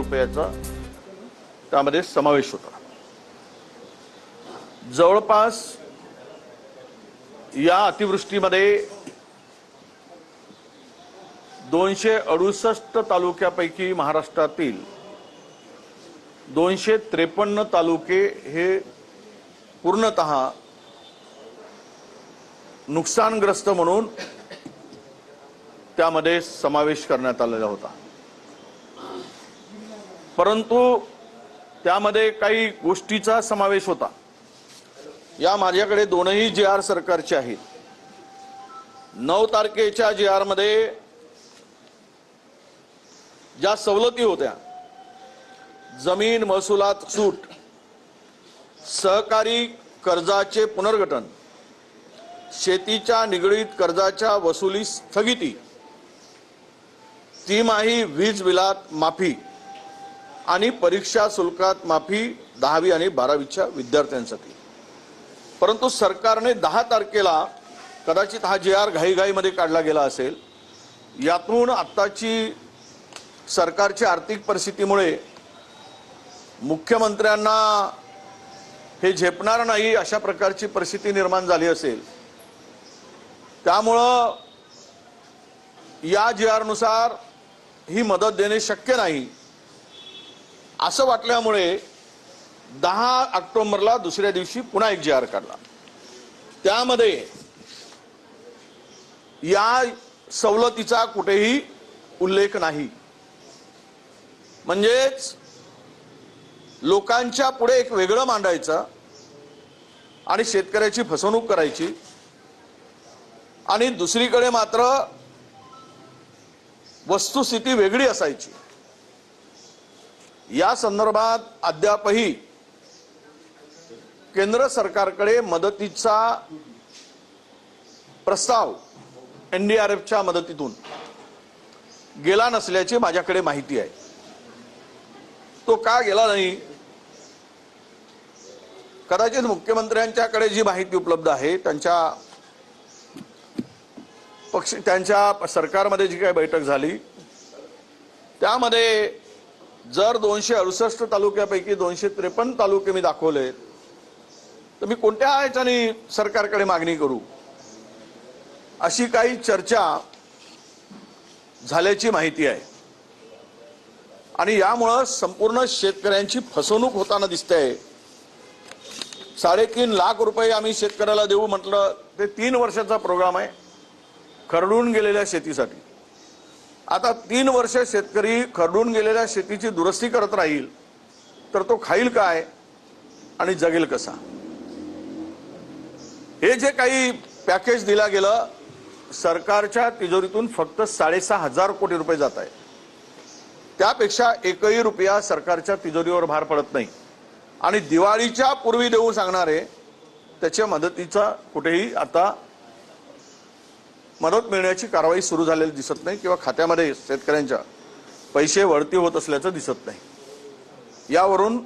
रुपयाचा त्यामध्ये समावेश होता. जवळपास या अतिवृष्टीमध्ये दोनशे अडुसष्ट तालुक्यापैकी महाराष्ट्रातील दोनशे त्रेपन्न तालुके हे पूर्णत नुकसानग्रस्त म्हणून त्यामध्ये समावेश करण्यात आलेला होता. परंतु त्यामध्ये काही गोष्टीचा समावेश होता. या माझ्याकडे दोनही जे आर सरकारचे आहेत. नऊ तारखेच्या जे आरमध्ये ज्या सवलती होत्या जमीन महसुलात सूट सहकारी कर्जाचे पुनर्गठन शेतीच्या निगडीत कर्जाच्या वसुली स्थगिती तिमाही वीज बिलात माफी आणि परीक्षा शुल्कात माफी दहावी आणि बारावीच्या विद्यार्थ्यांसाठी. परंतु सरकारने दहा तारखेला कदाचित हा जे आर घाईघाईमध्ये काढला गेला असेल यातून आत्ताची सरकारची आर्थिक परिस्थितीमुळे मुख्यमंत्र्यांना हे झेपणार नाही अशा प्रकारची परिस्थिती निर्माण झाली असेल. त्यामुळं या जी आरनुसार ही मदत देणे शक्य नाही. असं वाटल्यामुळे दहा ऑक्टोबरला दुसऱ्या दिवशी पुन्हा एक जी आर काढला. त्यामध्ये या सवलतीचा कुठेही उल्लेख नाही. म्हणजेच लोकांच्या पुढे एक वेगळं मांडायचं आणि शेतकऱ्याची फसवणूक करायची आणि दुसरीकडे मात्र वस्तुस्थिती वेगळी असायची. या संदर्भात अद्यापही केंद्र सरकारकडे मदतीचा प्रस्ताव एनडीआरएफच्या मदतीतून गेला नसल्याची माझ्याकडे माहिती आहे. तो का गेला नाही? कदाचित मुख्यमंत्र्यांच्याकडे जी माहिती उपलब्ध आहे त्यांच्या पक्ष त्यांच्या सरकारमध्ये जी काही बैठक झाली त्यामध्ये जर दोनशे अडुसष्ट तालुक्यापैकी दोनशे त्रेपन्न तालुके मी दाखवले तर मी कोणत्या ह्याच्याने सरकारकडे मागणी करू? अशी काही चर्चा झाल्याची माहिती आहे. आणि यामुळं संपूर्ण शेतकऱ्यांची फसवणूक होताना दिसते साडेतीन लाख रुपये आम्ही शेतकऱ्याला देऊ म्हटलं ते तीन वर्षाचा प्रोग्राम आहे. खरडून गेलेल्या शेतीसाठी. आता तीन वर्ष शेतकरी खरडून गेलेल्या शेतीची दुरुस्ती करत राहील तर तो खाईल काय आणि जगेल कसा? हे जे काही पॅकेज दिला गेलं सरकारच्या तिजोरीतून फक्त साडेसहा हजार कोटी रुपये जात आहे त्यापेक्षा एकही रुपया सरकारच्या तिजोरीवर भार पडत नाही. आणि दिवाळीच्या पूर्वी देऊ सांगणारे त्याच्या मदतीचा कुठेही आता मदत मिळण्याची कारवाई सुरू झालेली दिसत नाही किंवा खात्यामध्ये शेतकऱ्यांच्या पैसे वळती होत असल्याचं दिसत नाही. यावरून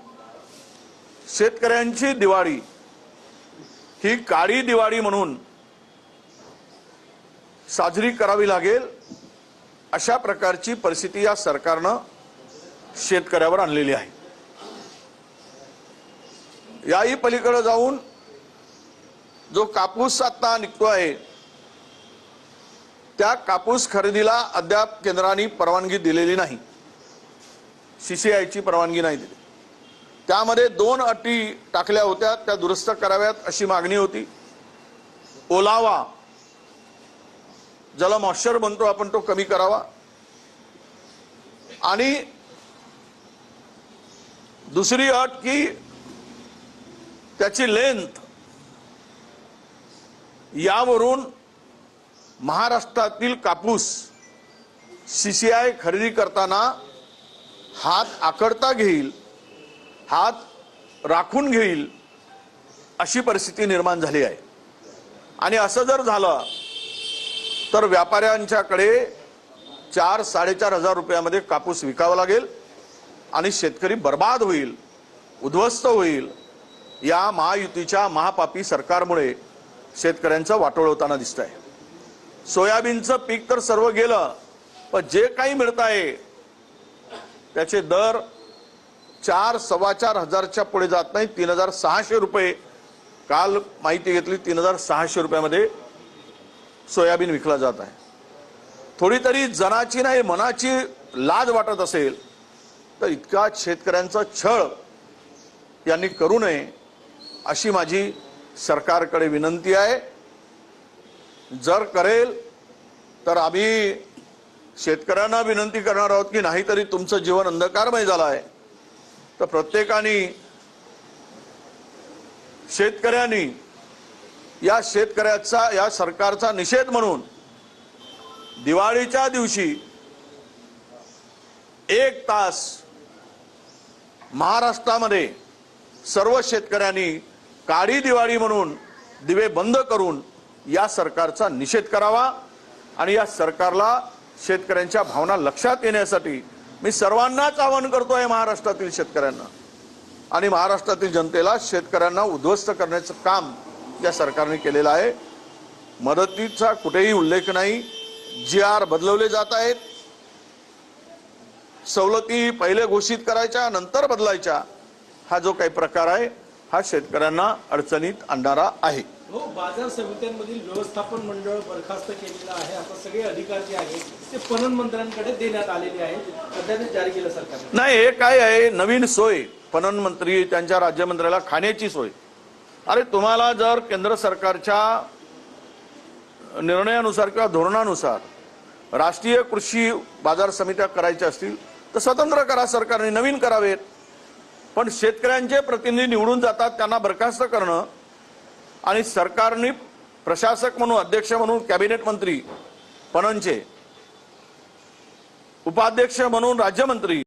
शेतकऱ्यांची दिवाळी ही काळी दिवाळी म्हणून साजरी करावी लागेल. अशा प्रकारची परिस्थिती या सरकारनं शेतकऱ्यावर आणलेली आहे. याही पलीकडे जाऊन जो कापूस आता निघतो आहे त्या कापूस खरेदीला अद्याप केंद्राने परवानगी दिलेली नाही. सीसीआयची परवानगी नाही दिली. त्यामध्ये दोन अटी टाकल्या होत्या त्या दुरुस्त कराव्यात अशी मागणी होती. ओलावा ज्याला मॉइश्चर म्हणतो आपण तो कमी करावा. आणि दुसरी अट की त्याची लेंथ यावरून महाराष्ट्रातील कापूस सीसीआय खरेदी करताना हात आकडता घेईल हात राखून घेईल अशी परिस्थिती निर्माण झाली आहे. आणि असं जर झालं तर व्यापाऱ्यांच्याकडे चार साडेचार हजार रुपयामध्ये कापूस विकावा लागेल आणि शेतकरी बर्बाद होईल उद्ध्वस्त होईल या महायुतीच्या महापापी सरकारमुळे शेतकऱ्यांचं वाटोळ होताना दिसत आहे सोयाबीनचं पीक तर सर्व गेलं पण जे काही मिळत आहे त्याचे दर चार सव्वा चार हजारच्या पुढे जात नाही. तीन हजार सहाशे रुपये. काल माहिती घेतली तीन हजार सहाशे रुपयामध्ये सोयाबीन विकला जात आहे. थोडी तरी जनाची नाही मनाची लाज वाटत असेल तर इतका शेतकऱ्यांचा छळ यांनी करू नये अशी माझी सरकारकडे विनंती आहे. जर करेल तर आम्ही शेतकऱ्यांना विनंती करणार आहोत की नाहीतरी तुमचं जीवन अंधकारमय झालं आहे तर प्रत्येकाने शेतकऱ्यांनी या शेतकऱ्याचा या सरकारचा निषेध म्हणून दिवाळीच्या दिवशी एक तास महाराष्ट्रामध्ये सर्व शेतकऱ्यांनी काळी दिवाळी म्हणून दिवे बंद करून या सरकारचा निषेध करावा आणि या सरकारला शेतकऱ्यांच्या भावना लक्षात येण्यासाठी मी सर्वांनाच आवाहन करतो आहे महाराष्ट्रातील शेतकऱ्यांना. आणि महाराष्ट्रातील जनतेला शेतकऱ्यांना उद्ध्वस्त करण्याचं काम या सरकारने केलेलं आहे. मदतीचा कुठेही उल्लेख नाही. जी आर बदलवले जात आहेत. सवलती पहिले घोषित करायच्या नंतर बदलायच्या हा जो काही प्रकार आहे हा शेतकऱ्यांना अडचणीत आणणारा आहे. हो बाजार समित्यांमधील व्यवस्थापन मंडळ बरखास्त केलेलं आहे. आता सगळे अधिकार जे आहेत. ते पणन मंत्र्यांकडे देण्यात आलेले आहेत. सध्याने जारी केलं सरकारने. नाही हे काय आहे? नवीन सोय. पणन मंत्री त्यांच्या राज्यमंत्र्याला खाण्याची सोय. अरे तुम्हाला जर केंद्र सरकारच्या निर्णयानुसार किंवा धोरणानुसार राष्ट्रीय कृषी बाजार समित्या करायच्या असतील तर स्वतंत्र करा सरकारने. नवीन करावेत. पण शेतकऱ्यांचे प्रतिनिधी निवडून जातात त्यांना बरखास्त करणं आणि सरकारने प्रशासक म्हणून अध्यक्ष म्हणून कॅबिनेट मंत्री पणनचे उपाध्यक्ष म्हणून राज्यमंत्री